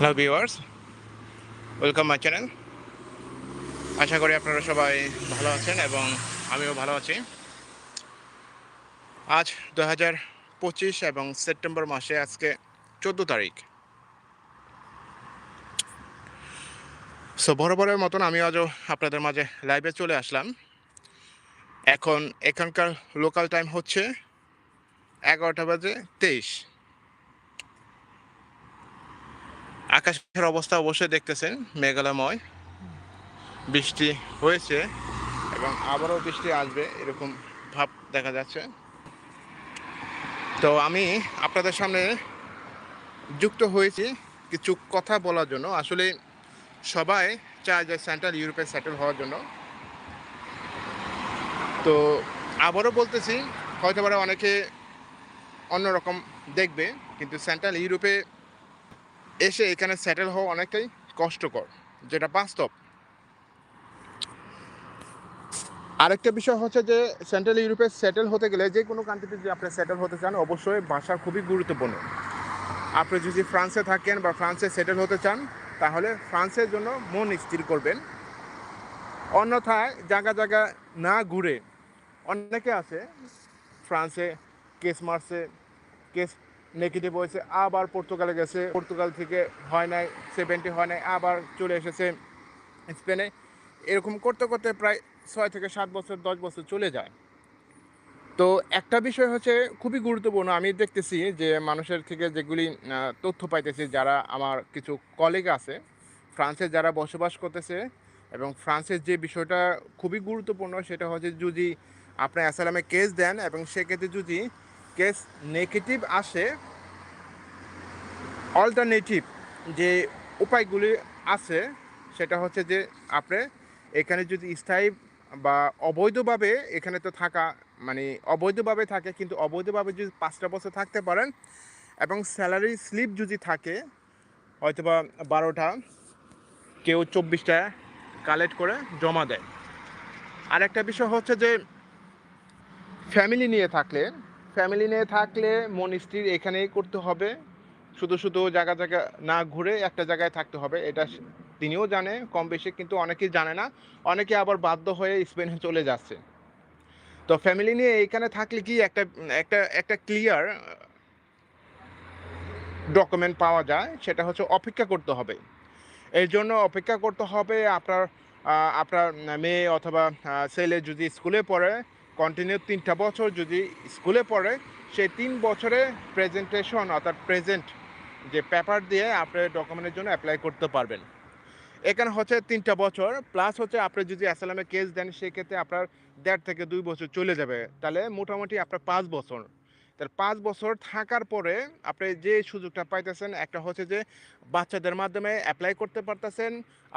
Hello viewers welcome my channel আশা করি আপনারা সবাই ভালো আছেন এবং আমিও ভালো আছি। আজ দু হাজার পঁচিশ এবং সেপ্টেম্বর মাসে আজকে চোদ্দ তারিখ। সো বরাবরের মতন আমি আজও আপনাদের মাঝে লাইভে চলে আসলাম। এখন এখানকার লোকাল টাইম হচ্ছে এগারোটা বাজে তেইশ। আকাশের অবস্থা অবশ্যই দেখতেছেন, মেঘালয়ময়। বৃষ্টি হয়েছে এবং আবারও বৃষ্টি আসবে এরকম ভাব দেখা যাচ্ছে। তো আমি আপনাদের সামনে যুক্ত হয়েছি কিছু কথা বলার জন্য। আসলে সবাই চায় যে সেন্ট্রাল ইউরোপে সেটেল হওয়ার জন্য। তো আবারও বলতেছি হয়তো অনেকে অন্যরকম দেখবে, কিন্তু সেন্ট্রাল ইউরোপে এসে এখানে সেটেল হওয়া অনেকটাই কষ্টকর, যেটা বাস্তব। আরেকটা বিষয় হচ্ছে যে সেন্ট্রাল ইউরোপে সেটেল হতে গেলে যে কোনো কান্ট্রিতে যদি আপনি সেটেল হতে চান, অবশ্যই ভাষা খুবই গুরুত্বপূর্ণ। আপনি যদি ফ্রান্সে থাকেন বা ফ্রান্সে সেটেল হতে চান, তাহলে ফ্রান্সের জন্য মন স্থির করবেন। অন্যথায় জায়গা জায়গা না ঘুরে, অনেকে আছে ফ্রান্সে কেস মারছে কেস নেগেটিভ হয়েছে, আবার পর্তুগালে গেছে। পর্তুগাল থেকে হয় নাই সেভেন্টি হয় নাই, আবার চলে এসেছে স্পেনে। এরকম করতে করতে প্রায় ছয় থেকে সাত বছর, দশ বছর চলে যায়। তো একটা বিষয় হচ্ছে খুবই গুরুত্বপূর্ণ, আমি দেখতেছি যে মানুষের থেকে যেগুলি তথ্য পাইতেছি, যারা আমার কিছু কলিগ আছে, ফ্রান্সে যারা বসবাস করতেছে, এবং ফ্রান্সের যে বিষয়টা খুবই গুরুত্বপূর্ণ, সেটা হচ্ছে যদি আপনি অ্যাসালামে কেস দেন, এবং সেক্ষেত্রে যদি কেস নেগেটিভ আসে অল্টারনেটিভ যে উপায়গুলি আছে, সেটা হচ্ছে যে আপনি এখানে যদি স্থায়ী বা অবৈধভাবে এখানে তো থাকা মানে অবৈধভাবে থাকে, কিন্তু অবৈধভাবে যদি পাঁচটা বছর থাকতে পারেন এবং স্যালারি স্লিপ যদি থাকে, হয়তোবা বারোটা, কেউ চব্বিশটা কালেক্ট করে জমা দেয়। আর একটা বিষয় হচ্ছে যে ফ্যামিলি নিয়ে থাকলে ফ্যামিলি নিয়ে থাকলে মন স্থির এখানেই করতে হবে। শুধু শুধু জায়গা জায়গা না ঘুরে একটা জায়গায় থাকতে হবে, এটা তিনিও জানে কম বেশি কিন্তু অনেকেই জানে না। অনেকে আবার বাধ্য হয়ে স্পেনে চলে যাচ্ছে। তো ফ্যামিলি নিয়ে এইখানে থাকলে কি একটা একটা একটা ক্লিয়ার ডকুমেন্ট পাওয়া যায়? সেটা হচ্ছে অপেক্ষা করতে হবে। এর জন্য অপেক্ষা করতে হবে আপনার আপনার মেয়ে অথবা ছেলে যদি স্কুলে পড়ে কন্টিনিউ তিনটা বছর যদি স্কুলে পড়ে সে তিন বছরে প্রেজেন্টেশন অর্থাৎ প্রেজেন্ট যে পেপার দিয়ে আপনি ডকুমেন্টের জন্য অ্যাপ্লাই করতে পারবেন। এখানে হচ্ছে তিনটা বছর প্লাস হচ্ছে আপনি যদি অ্যাসালামে কেস দেন, সেক্ষেত্রে আপনার দেড় থেকে দুই বছর চলে যাবে। তাহলে মোটামুটি আপনার পাঁচ বছর। তাহলে পাঁচ বছর থাকার পরে আপনি যে সুযোগটা পাইতেছেন, একটা হচ্ছে যে বাচ্চাদের মাধ্যমে অ্যাপ্লাই করতে পারতেছেন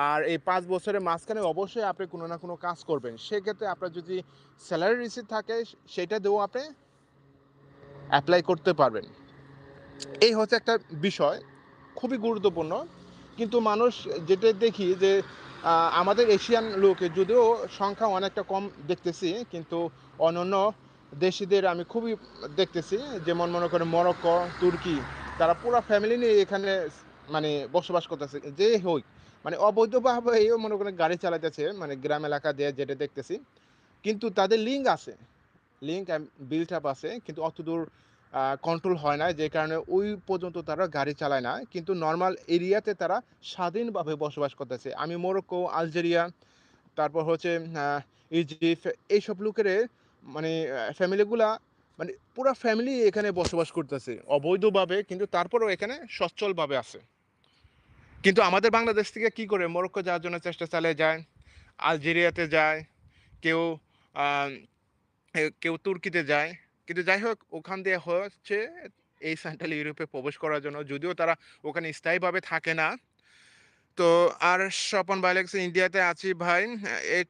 আর এই পাঁচ বছরের মাঝখানে অবশ্যই আপনি কোনো না কোনো কাজ করবেন। সেক্ষেত্রে আপনার যদি স্যালারি রিসিভ থাকে, সেটা দিয়েও আপনি অ্যাপ্লাই করতে পারবেন। এই হচ্ছে একটা বিষয়, খুবই গুরুত্বপূর্ণ। কিন্তু মানুষ যেটা দেখি যে আমাদের এশিয়ান লোকে যদিও সংখ্যা অনেকটা কম দেখতেছি, কিন্তু অন্যান্য দেশিদের আমি খুবই দেখতেছি, যেমন মনে করেন মরক্কো, তুর্কি, তারা পুরো ফ্যামিলি নিয়ে এখানে মানে বসবাস করতেছে, যে হোক। মানে অবৈধভাবে মনে করেন গাড়ি চালাতেছে মানে গ্রাম এলাকা দিয়ে যেটা দেখতেছি। কিন্তু তাদের লিঙ্ক আছে। লিঙ্ক বিল্ট আপ আছে, কিন্তু অতদূর কন্ট্রোল হয় না, যে কারণে ওই পর্যন্ত তারা গাড়ি চালায় না। কিন্তু নর্মাল এরিয়াতে তারা স্বাধীনভাবে বসবাস করতেছে। আমি মোরক্কো, আলজেরিয়া, তারপর হচ্ছে ইজিপ্ট, এইসব লোকের মানে ফ্যামিলিগুলা মানে পুরো ফ্যামিলি এখানে বসবাস করতেছে, অবৈধভাবে, কিন্তু তারপরেও এখানে সচ্ছলভাবে আছে। কিন্তু আমাদের বাংলাদেশ থেকে কি করে? মোরক্কো যাওয়ার জন্য চেষ্টা চালিয়ে যায়, আলজেরিয়াতে যায়, কেউ কেউ তুর্কিতে যায়। কিন্তু যাই হোক, ওখান দিয়ে হচ্ছে এই সেন্ট্রাল ইউরোপে প্রবেশ করার জন্য, যদিও তারা ওখানে স্থায়ীভাবে থাকে না তো আর স্বপন বায়োলেক্স ইন্ডিয়াতে আছি ভাই। এইট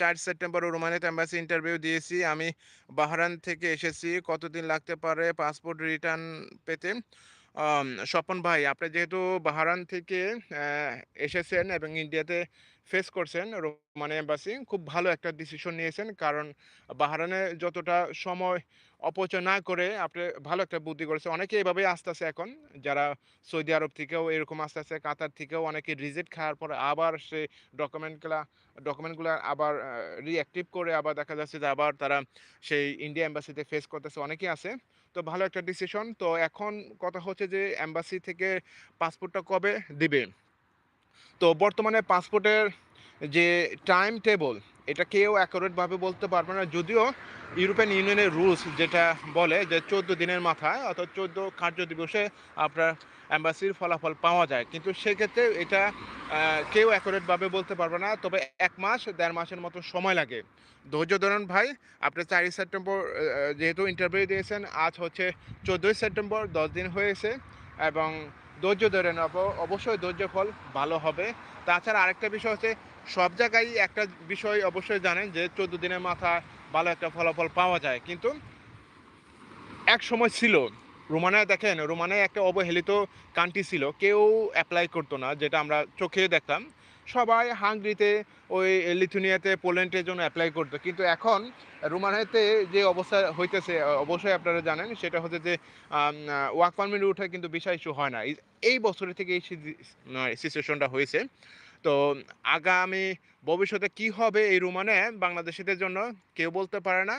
চার সেপ্টেম্বর রোমানিয়াতে অ্যাম্বাসি ইন্টারভিউ দিয়েছি। আমি বাহরান থেকে এসেছি। কতদিন লাগতে পারে পাসপোর্ট রিটার্ন পেতে? স্বপন ভাই, আপনি যেহেতু বাহারান থেকে এসেছেন এবং ইন্ডিয়াতে ফেস করছেন রোমানিয়া এম্বাসি খুব ভালো একটা ডিসিশন নিয়েছেন কারণ বাহরানে যতটা সময় অপচয় না করে আপনি ভালো একটা বুদ্ধি করেছে। অনেকে এভাবেই আসতেছে এখন। যারা সৌদি আরব থেকেও এরকম আসতেছে, কাতার থেকেও অনেকে রিজেক্ট খাওয়ার পরে আবার সে ডকুমেন্টগুলা ডকুমেন্টগুলা আবার রিঅ্যাক্টিভ করে আবার দেখা যাচ্ছে যে আবার তারা সেই ইন্ডিয়া এম্বাসিতে ফেস করতেছে অনেকেই আছে। তো ভালো একটা ডিসিশন। তো এখন কথা হচ্ছে যে অ্যাম্বাসি থেকে পাসপোর্টটা কবে দিবে? তো বর্তমানে পাসপোর্টের যে টাইম টেবল এটা কেউ অ্যাকুরেট ভাবে বলতে পারবে না। যদিও ইউরোপিয়ান ইউনিয়নের রুলস যেটা বলে যে ১৪ দিনের মাথায় অর্থাৎ ১৪ কার্য দিবসে আপনার এম্বাসির ফলাফল পাওয়া যায়। কিন্তু সেক্ষেত্রে এটা কেউ অ্যাকুরেট ভাবে বলতে পারবে না। তবে এক মাস দেড় মাসের মতো সময় লাগে। ধৈর্য ধরুন ভাই। আপনি চারই সেপ্টেম্বর যেহেতু ইন্টারভিউ দিয়েছেন, আজ হচ্ছে ১৪ই সেপ্টেম্বর ১০ দিন হয়েছে এবং ধৈর্য ধরে অব অবশ্যই ধৈর্য ফল ভালো হবে। তাছাড়া আরেকটা বিষয় হচ্ছে সব জায়গায় একটা বিষয় অবশ্যই জানেন যে ১৪ দিনের মাথায় ভালো একটা ফলাফল পাওয়া যায়। কিন্তু এক সময় ছিল রোমানিয়া দেখেন রোমানায় একটা অবহেলিত কান্ট্রি ছিল। কেউ অ্যাপ্লাই করতো না যেটা আমরা চোখে দেখতাম। সবাই হাঙ্গরিতে ওই লিথুয়ানিয়াতে, পোল্যান্ডের জন্য অ্যাপ্লাই করতো কিন্তু এখন রোমানিয়াতে যে অবস্থা হইতেছে অবশ্যই আপনারা জানেন সেটা হচ্ছে যে ওয়ার্ক পারমিট উঠে কিন্তু বিষয় ইস্যু হয় না। এই বছরের থেকে এই সিচুয়েশনটা হয়েছে। তো আগামী ভবিষ্যতে কি হবে এই রোমানিয়া বাংলাদেশিদের জন্য কেউ বলতে পারে না।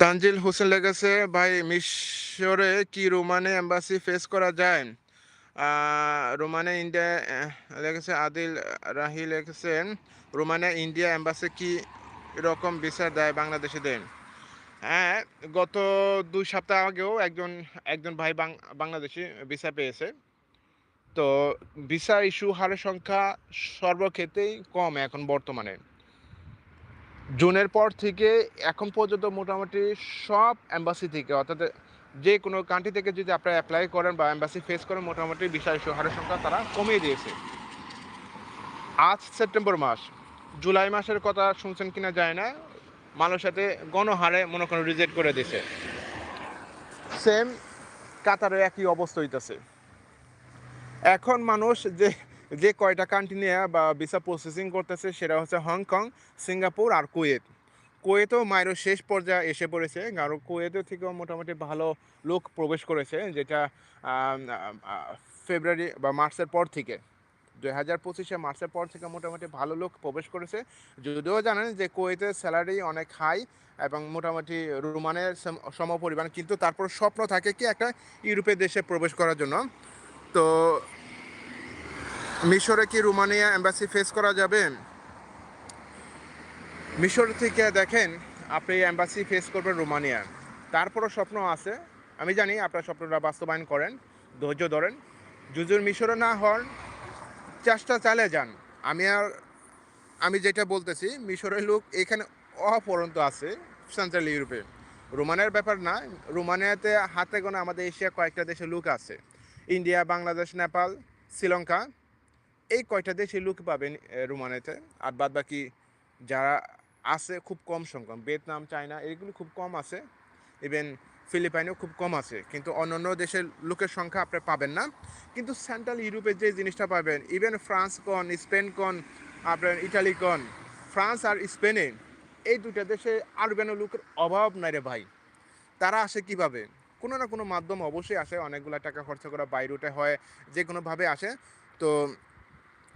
তানজিল হোসেন লেগেছে, ভাই মিশরে কি রোমানিয়া এম্বাসি ফেস করা যায়? আ রোমানিয়া ইন্ডিয়া লেগেছে আদিল রাহি লিখেছেন, রোমানিয়া ইন্ডিয়া এম্বাসি কি রকম বিচার দেয় বাংলাদেশিদের? হ্যাঁ, গত দুই সপ্তাহ আগেও একজন একজন ভাই বাংলাদেশী ভিসা পেয়েছে। তো ভিসা ইস্যু হারের সংখ্যা সর্বক্ষেত্রেই কম এখন বর্তমানে। জুনের পর থেকে এখন পর্যন্ত মোটামুটি সব অ্যাম্বাসি থেকে অর্থাৎ যে কোনো কান্ট্রি থেকে যদি আপনারা অ্যাপ্লাই করেন বা অ্যাম্বাসি ফেস করেন মোটামুটি ভিসা ইস্যু হারের সংখ্যা তারা কমিয়ে দিয়েছে। আজ সেপ্টেম্বর মাস। জুলাই মাসের কথা শুনছেন কিনা জানি না। মালয়েশিয়াতে গণহারে মনে করেন রিজেক্ট করে দিছে। সেম কাতারেও একই অবস্থা হইতেছে। এখন মানুষ যে যে কয়টা কান্ট্রি নিয়ে বা ভিসা প্রসেসিং করতেছে সেটা হচ্ছে হংকং, সিঙ্গাপুর আর কুয়েত। কুয়েতেও মাইরো শেষ পর্যায়ে এসে পড়েছে। কারণ কুয়েতের থেকেও মোটামুটি ভালো লোক প্রবেশ করেছে যেটা ফেব্রুয়ারি বা মার্চের পর থেকে। ২০২৫ এ মার্চের পর থেকে মোটামুটি ভালো লোক প্রবেশ করেছে। যদিও জানেন যে কুয়েতের স্যালারি অনেক হাই এবং মোটামুটি রোমানের সম সমপরিমাণ। কিন্তু তারপর স্বপ্ন থাকে কি একটা ইউরোপের দেশে প্রবেশ করার জন্য। তো মিশরে কি রোমানিয়া এম্বাসি ফেস করা যাবে? মিশর থেকে দেখেন আপনি এম্বাসি ফেস করবেন রোমানিয়া। তারপরও স্বপ্ন আছে। আমি জানি আপনার স্বপ্নটা বাস্তবায়ন করেন, ধৈর্য ধরেন। যুজুর মিশরে না হন, চেষ্টা চালিয়ে যান। আমি আর আমি যেটা বলতেছি মিশরের লোক এখানে অপরন্ত আছে সেন্ট্রাল ইউরোপে। রোমানের ব্যাপার না। রোমানিয়াতে হাতে গোনা আমাদের এশিয়ার কয়েকটা দেশের লোক আছে। ইন্ডিয়া, বাংলাদেশ, নেপাল, শ্রীলঙ্কা এই কয়টা দেশের লোক পাবেন রোমানিয়াতে। আর বাদ বাকি যারা আছে খুব কম সংখ্যক। ভিয়েতনাম, চায়না এগুলো খুব কম আছে। ইভেন ফিলিপাইনেও খুব কম আছে। কিন্তু অন্যান্য দেশের লোকের সংখ্যা আপনি পাবেন না। কিন্তু সেন্ট্রাল ইউরোপে যে জিনিসটা পাবেন ইভেন ফ্রান্স কন, স্পেন কন, আপনার ইটালি কন, ফ্রান্স আর স্পেনে এই ২ টা দেশে আরবেনীয় লোকের অভাব নাই রে ভাই। তারা আসে কীভাবে? কোনো না কোনো মাধ্যম অবশ্যই আসে। অনেকগুলো টাকা খরচা করা বাই রুটে হয়। যে কোনোভাবে আসে। তো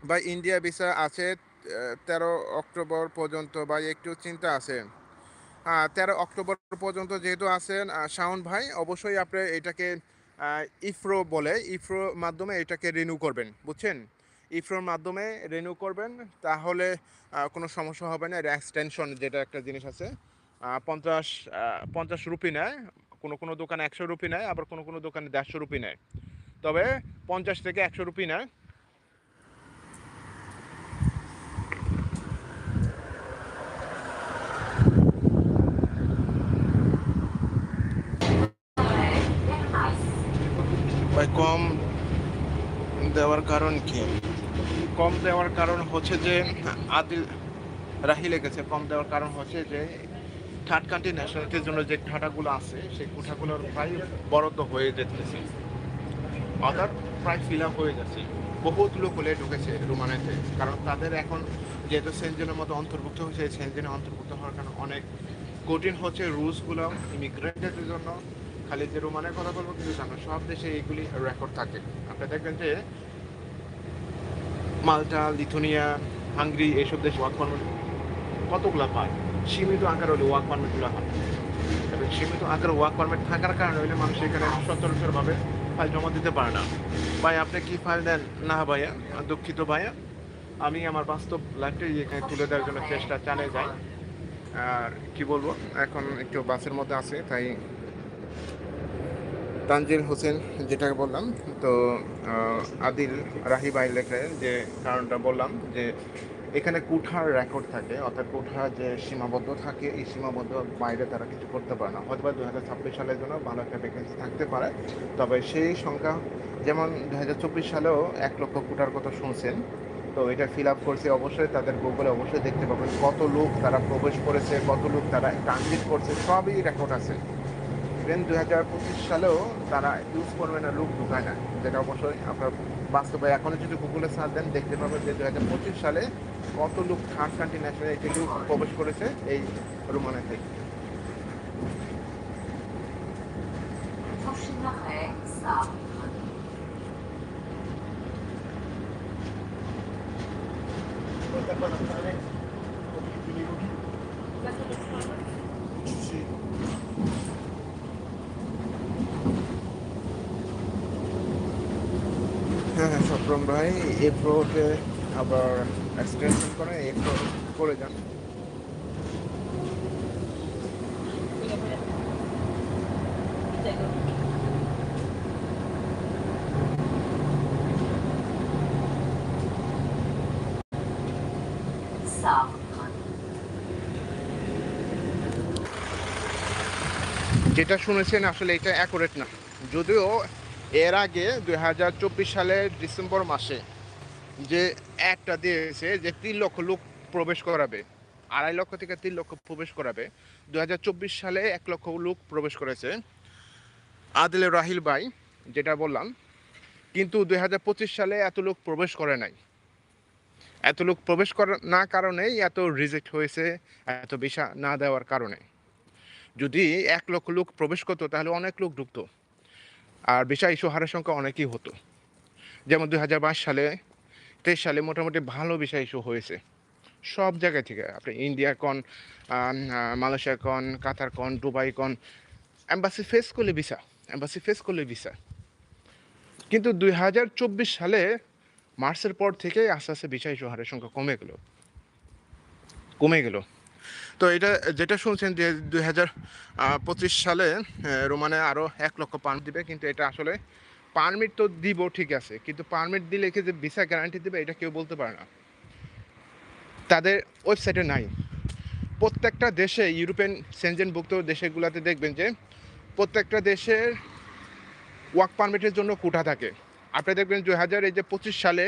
বা ইন্ডিয়া ভিসা আছে তেরো অক্টোবর পর্যন্ত বা একটু চিন্তা আছে। ১৩ অক্টোবর পর্যন্ত যেহেতু আছেন শাওন ভাই অবশ্যই আপনি এটাকে ইফরো বলে ইফরোর মাধ্যমে এটাকে রিনিউ করবেন। বুঝছেন? ইফরোর মাধ্যমে রিনিউ করবেন তাহলে কোনো সমস্যা হবে না। এক্সটেনশন যেটা একটা জিনিস আছে। পঞ্চাশ পঞ্চাশ রুপি নেয়। কোনো, কোনো দোকানে ১০০ রুপি নেয়। আবার কোনো, কোনো দোকানে ১৫০ রুপি নেয়। তবে ৫০ থেকে ১০০ রুপি নেয়। ভাই কম দেওয়ার কারণ কি? কম দেওয়ার কারণ হচ্ছে যে, আদিল রাহি লেগেছে। কম দেওয়ার কারণ হচ্ছে যে থার্ড ন্যাশনালিটির জন্য যে কোটাগুলো আছে, সেই কোটাগুলোর প্রায় বরাদ্দ হয়ে যেতেছে। অর্থাৎ প্রায় ফিল আপ হয়ে যাচ্ছে। বহুত লোক হলে ঢুকেছে রোমানিয়াতে। কারণ তাদের এখন যেহেতু সেনজেনের মতো অন্তর্ভুক্ত হয়েছে, সেনজেনে অন্তর্ভুক্ত হওয়ার কারণে অনেক কঠিন হচ্ছে রুলসগুলো ইমিগ্রেন্টদের জন্য খালি যে রোমানের কথা বলব, কিন্তু জানো সব দেশে এইগুলি রেকর্ড থাকে আপনি দেখবেন যে মাল্টা, লিথুনিয়া, হাঙ্গরি এইসব দেশ ওয়ার্ক পারমিট কতগুলো পায়? সীমিত আকার হলে ওয়ার্ক পারমিটগুলো হয়। এবং সীমিত আকার ওয়ার্ক পারমিট থাকার কারণে হলে মানুষ এখানে সচরাচরভাবে ফাইল জমা দিতে পারে না। ভাই, আপনি কি ফাইল দেন? না ভাইয়া, দুঃখিত ভাইয়া। আমি আমার বাস্তব লাইফটাই এখানে তুলে দেওয়ার জন্য চেষ্টা চালিয়ে যাই। আর কি বলব? এখন একটু বাসের মধ্যে আছে, তাই তানজিল হোসেন যেটাকে বললাম, তো আদিল রাহি ভাই লেখে যে কারণটা বললাম যে এখানে কুঠার রেকর্ড থাকে, অর্থাৎ কুঠা যে সীমাবদ্ধ থাকে, এই সীমাবদ্ধ বাইরে তারা কিছু করতে পারে না। হয়তো বা দু হাজার ছাব্বিশ সালের জন্য ভালো একটা ভ্যাকেন্সি থাকতে পারে, তবে সেই সংখ্যা, যেমন দু হাজার চব্বিশ সালেও এক লক্ষ কুঠার কথা শুনছেন, তো এটা ফিল আপ করছে অবশ্যই, তাদের গুগলে অবশ্যই দেখতে পাবেন কত লোক তারা প্রবেশ করেছে, কত লোক তারা ট্রানজিট করছে, সবই রেকর্ড আছে। ইভেন দু হাজার পঁচিশ সালেও তারা ইউজ করবে না লুক ঢুকায় না। যেটা অবশ্যই আপনার বাস্তবে এখনও যদি গুগলে সার্চ দেন, দেখতে পাবেন যে দু হাজার পঁচিশ সালে কত লোক থার্ড কান্ট্রি ন্যাশনালিটি লোক প্রবেশ করেছে এই রোমানে থেকে। Prochaine সপ্রম ভাই এ প্রোতে আবার এক্সটেনশন করে এ করে যান। যেটা শুনেছেন, আসলে এটা অ্যাকুরেট না। যদিও এর আগে দুই হাজার চব্বিশ সালের ডিসেম্বর মাসে যে একটা দিয়েছে যে তিন লক্ষ লোক প্রবেশ করাবে, আড়াই লক্ষ থেকে তিন লক্ষ প্রবেশ করাবে দু হাজার চব্বিশ সালে এক লক্ষ লোক প্রবেশ করেছে। আদিল রাহিল ভাই, যেটা বললাম, কিন্তু দুই হাজার পঁচিশ সালে এত লোক প্রবেশ করে নাই। এত লোক প্রবেশ করার না কারণেই এত রিজেক্ট হয়েছে, এত ভিসা না দেওয়ার কারণে। যদি এক লক্ষ লোক প্রবেশ করতো, তাহলে অনেক লোক ঢুকতো। আর ভিসা ইস্যু হারের সংখ্যা অনেকই হতো। যেমন দুই হাজার বাইশ সালে, তেইশ সালে মোটামুটি ভালো ভিসা ইস্যু হয়েছে। সব জায়গা থেকে আপনি ইন্ডিয়া কন মালয়েশিয়া কন কাতার কন দুবাই কন অ্যাম্বাসি ফেস করলে ভিসা অ্যাম্বাসি ফেস করলে ভিসা কিন্তু দুই হাজার চব্বিশ সালে মার্চের পর থেকে আস্তে আস্তে ভিসা ইস্যু হারের সংখ্যা কমে গেল। কমে গেল। তো এটা, যেটা শুনছেন যে দুই সালে রোমানে আরও এক লক্ষ পারমিট দিবে, কিন্তু এটা আসলে পারমিট তো দিব, ঠিক আছে। কিন্তু পারমিট দিলে কি যে ভিসা গ্যারান্টি দেবে, এটা কেউ বলতে পারে না। তাদের ওয়েবসাইটে নাই। প্রত্যেকটা দেশে, ইউরোপিয়ান সেনজেনভুক্ত দেশগুলোতে দেখবেন যে প্রত্যেকটা দেশের ওয়ার্ক পারমিটের জন্য কোটা থাকে। আপনি দেখবেন দুই হাজার, এই যে পঁচিশ সালে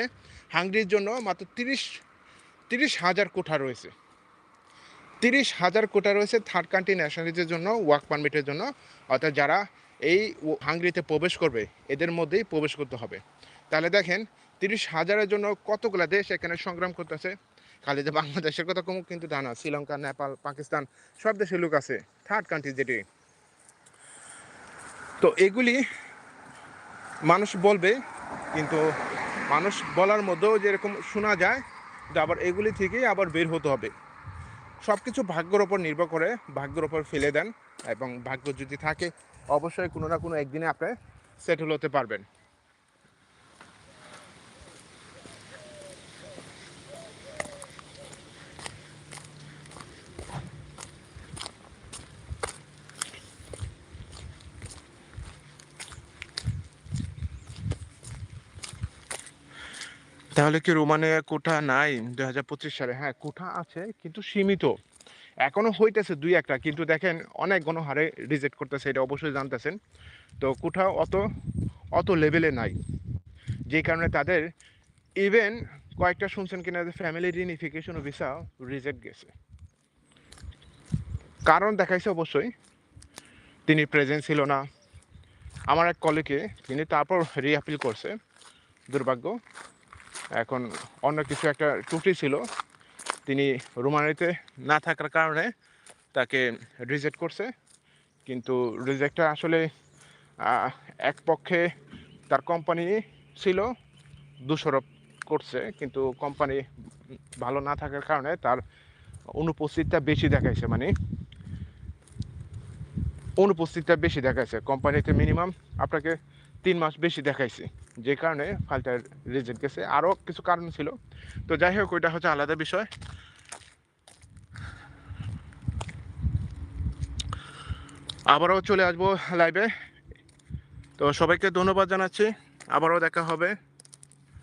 হাঙ্গরির জন্য মাত্র তিরিশ তিরিশ হাজার কোঠা রয়েছে। তিরিশ হাজার কোটা রয়েছে থার্ড কান্ট্রি ন্যাশনালিটির জন্য ওয়ার্ক পারমিটের জন্য। অর্থাৎ যারা এই হাঙ্গরিতে প্রবেশ করবে, এদের মধ্যেই প্রবেশ করতে হবে। তাহলে দেখেন, তিরিশ হাজারের জন্য কতগুলো দেশ এখানে সংগ্রাম করতেছে? খালি যে বাংলাদেশের কথা কম কিন্তু তা না। শ্রীলঙ্কা, নেপাল, পাকিস্তান, সব দেশের লোক আছে থার্ড কান্ট্রি যেটি। তো এগুলি মানুষ বলবে, কিন্তু মানুষ বলার মধ্যেও যেরকম শোনা যায় আবার এগুলি থেকেই আবার বের হতে হবে। সব কিছু ভাগ্যর ওপর নির্ভর করে, ভাগ্যর ওপর ফেলে দেন এবং ভাগ্য যদি থাকে, অবশ্যই কোনো না কোনো একদিনে আপনি সেটেল হতে পারবেন। তাহলে কি রোমানে কোঠা নাই? দুই হাজার পঁচিশ সালে। হ্যাঁ কোঠা আছে কিন্তু সীমিত। এখনও হইতেছে দুই একটা, কিন্তু দেখেন অনেক গণহারে রিজেক্ট করতেছে, এটা অবশ্যই জানতেছেন। তো কোঠা অত অত লেভেলে নাই। যে কারণে তাদের ইভেন কয়েকটা শুনছেন কিনা যে ফ্যামিলি রিউনিফিকেশন ভিসা রিজেক্ট গেছে। কারণ দেখাইছে অবশ্যই, তিনি প্রেজেন্ট ছিল না। আমার এক কলিকে তিনি তারপর রিঅ্যাপিল করছে, দুর্ভাগ্য। এখন অন্য কিছু একটা ত্রুটি ছিল, তিনি রোমানিতে না থাকার কারণে তাকে রিজেক্ট করছে। কিন্তু রিজেক্টটা আসলে এক পক্ষে তার কোম্পানি ছিল, দোষারোপ করছে, কিন্তু কোম্পানি ভালো না থাকার কারণে তার অনুপস্থিতটা বেশি দেখাইছে মানে অনুপস্থিতটা বেশি দেখাইছে। কোম্পানিতে মিনিমাম আপনাকে তিন মাস বেশি দেখাইছে। যে কারণে ফাইলটা রিজেক্ট গেছে। আরও কিছু কারণ ছিল। তো যাই হোক, ওইটা হচ্ছে আলাদা বিষয়। আবারও চলে আসব লাইভে তো সবাইকে ধন্যবাদ জানাচ্ছি। আবারও দেখা হবে।